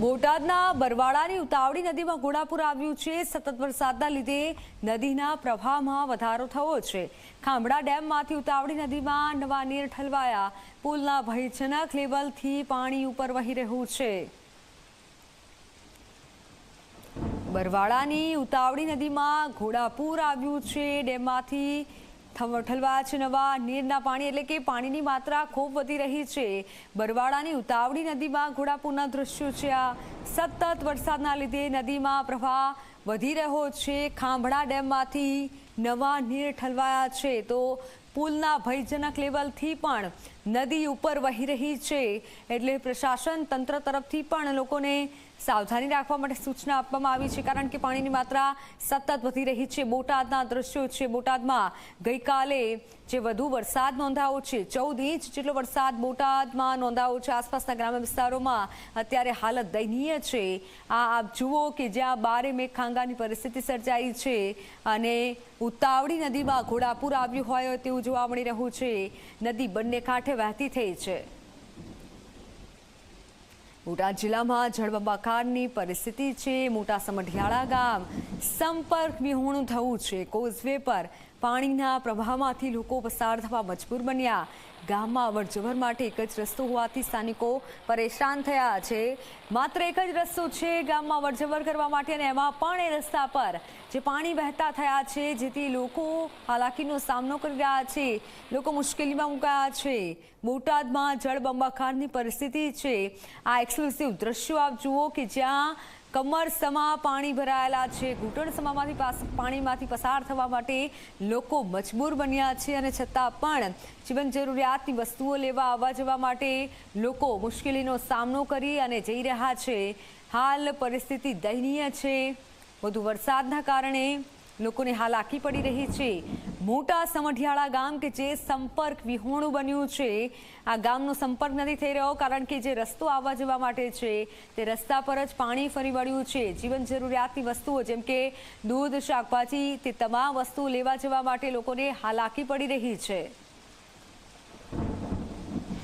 બોટાદના બરવાડાની ઉતાવળી નદીમાં ઘોડાપુર આવ્યું છે. સતત વરસાદના લીધે નદીના પ્રવાહમાં વધારો થયો છે. ખાંભડા ડેમમાંથી ઉતાવળી નદીમાં નવા નીર ઠલવાયા. પુલના ભયજનક લેવલથી પાણી ઉપર વહી રહ્યું છે. બરવાડાની ઉતાવળી નદીમાં ઘોડાપુર આવ્યું છે. ડેમમાંથી ઠલવાયા છે નવા નીરના પાણી એટલે કે પાણીની માત્રા ખૂબ વધી રહી છે. બરવાડાની ઉતાવળી નદીમાં ઘોડાપુરના દૃશ્યો છે. આ સતત વરસાદના લીધે નદીમાં પ્રવાહ વધી રહ્યો છે. ખાંભડા ડેમમાંથી નવા નીર ઠલવાયા છે. તો પુલના ભયજનક લેવલથી પણ નદી ઉપર વહી રહી છે. એટલે પ્રશાસન તંત્ર તરફથી પણ લોકોને સાવધાની રાખવા માટે સૂચના આપવામાં આવી છે, કારણ કે પાણીની માત્રા સતત વધી રહી છે. બોટાદના દ્રશ્યો છે. બોટાદમાં ગઈકાલે જે વધુ વરસાદ નોંધાયો છે, ચૌદ ઇંચ જેટલો વરસાદ બોટાદમાં નોંધાયો છે. આસપાસના ગ્રામ્ય વિસ્તારોમાં અત્યારે હાલત દયનીય છે. આ આપ જુઓ કે જ્યાં બારે મેઘખાંગાની પરિસ્થિતિ સર્જાઈ છે અને ઉતાવળી નદીમાં ઘોડાપુર આવ્યું હોય તેવું જોવા મળી રહ્યું છે. નદી બંને કાંઠે વહેતી થઈ છે. બોટાદ જિલ્લામાં જળબંબાકારની પરિસ્થિતિ છે. મોટા સમઢિયાળા ગામ સંપર્ક વિહોણું થયું છે. કોઝવે પર પાણીના પ્રવાહમાંથી લોકો પસાર થવા મજબૂર બન્યા. ગામમાં અવરજવર માટે એક જ રસ્તો હોવાથી સ્થાનિકો પરેશાન થયા છે. માત્ર એક જ રસ્તો છે ગામમાં અવરજવર કરવા માટે અને એમાં પણ એ રસ્તા પર જે પાણી વહેતા થયા છે, જેથી લોકો હાલાકીનો સામનો કરી રહ્યા છે. લોકો મુશ્કેલીમાં મુકાયા છે. બોટાદમાં જળબંબાકારની પરિસ્થિતિ છે. આ એક્સક્લુઝિવ દ્રશ્યો આપ જુઓ કે જ્યાં કમર સમા પાણી ભરાયેલા છે. ઘૂંટણ સમામાંથી પાસ પાણીમાંથી પસાર થવા માટે લોકો મજબૂર બન્યા છે અને છતાં પણ જીવન જરૂરિયાતની વસ્તુઓ લેવા આવવા જવા માટે લોકો મુશ્કેલીનો સામનો કરી અને જઈ રહ્યા છે. હાલ પરિસ્થિતિ દયનીય છે. વધુ વરસાદના કારણે લોકોને હાલાકી પડી રહી છે. મોટા સમઢિયાળા ગામ કે જે સંપર્ક વિહોણું બન્યું છે, આ ગામનો સંપર્ક નથી થઈ રહ્યો કારણ કે જે રસ્તો આવવા જવા માટે છે, તે રસ્તા પર જ પાણી ફરી વળ્યું છે. જીવન જરૂરિયાતની વસ્તુઓ જેમ કે દૂધ, શાકભાજી, તે તમામ વસ્તુઓ લેવા જવા માટે લોકોને હાલાકી પડી રહી છે.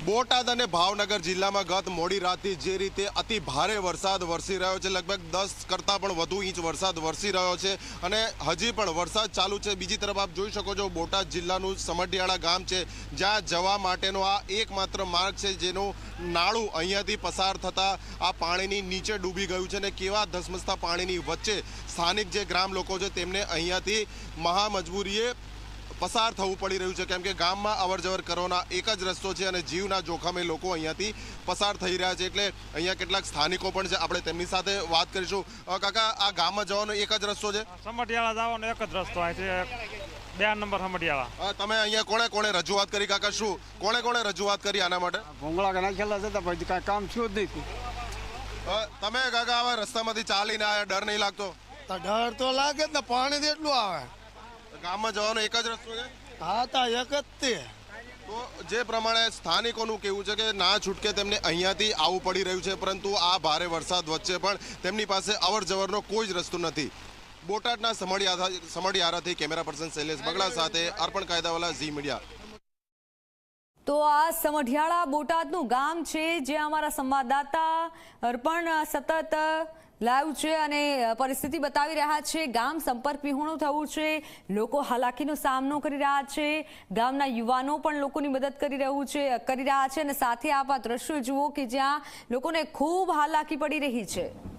બોટાદ અને ભાવનગર જિલ્લામાં ગત મોડી રાતથી જે રીતે અતિ ભારે વરસાદ વરસી રહ્યો છે, લગભગ દસ કરતાં પણ વધુ ઇંચ વરસાદ વરસી રહ્યો છે અને હજી પણ વરસાદ ચાલુ છે. બીજી તરફ આપ જોઈ શકો છો, બોટાદ જિલ્લાનું સમઢિયાળા ગામ છે, જ્યાં જવા માટેનો આ એકમાત્ર માર્ગ છે, જેનું નાળું અહીંયાથી પસાર થતાં આ પાણીની નીચે ડૂબી ગયું છે અને કેવા ધસમસતા પાણીની વચ્ચે સ્થાનિક જે ગ્રામ લોકો છે, તેમને અહીંયાથી મહા મજબૂરીએ પસાર થવું પડી રહ્યું છે. કેમ કે ગામમાં અવર જવર કરવાના એક જ રસ્તો છે અને જીવના જોખમે લોકો અહીંયાથી પસાર થઈ રહ્યા છે. એટલે અહીંયા કેટલાક સ્થાનિકો પણ છે. આપણે તેમની સાથે વાત કરીશું. કાકા આ ગામમાં જવાનો એક જ રસ્તો છે? સમઢિયાળા જવાનો એક જ રસ્તો છે. બે નંબર સમઢિયાળા. તમે અહીંયા કોણે કોણે રજૂઆત કરી? કાકા શું? કોણે કોણે રજૂઆત કરી આના માટે? ભૂંગળા નાખેલા હતા પછી કાંઈ કામ થયું જ નહીં. તમે કાકા આવા રસ્તામાંથી ચાલીને આવ્યા ડર નહીં લાગતો? તો ડર તો લાગે જ ને. પાણી જેટલું એટલું આવે. ગામમાં જવાનો એક જ રસ્તો છે? હા તા એક જ તે. તો જે પ્રમાણે સ્થાનિકોનું કહેવું છે કે ના છૂટકે તેમને અહીંયાથી આવવું પડી રહ્યું છે પરંતુ આ ભારે વરસાદ વચ્ચે પણ તેમની પાસે અવર જવરનો કોઈ જ રસ્તો નથી. બોટાદના સમડિયારા સમડિયારાથી કેમેરા પર્સન શૈલેષ બગડા સાથે અર્પણ કાયદાવાલા ઝી મીડિયા. તો આ સમઢિયાળા બોટાદનું ગામ છે જે અમારા સંવાદદાતા અર્પણ સતત લાઈવ છે અને પરિસ્થિતિ બતાવી રહ્યા છે. ગામ સંપર્ક વિહોણું થયું છે. લોકો હાલાકીનો સામનો કરી રહ્યા છે. ગામના યુવાનો પણ લોકોની મદદ કરી રહ્યું છે, કરી રહ્યા છે અને સાથે આપ આ દ્રશ્યો જુઓ કે જ્યાં લોકોને ખૂબ હાલાકી પડી રહી છે.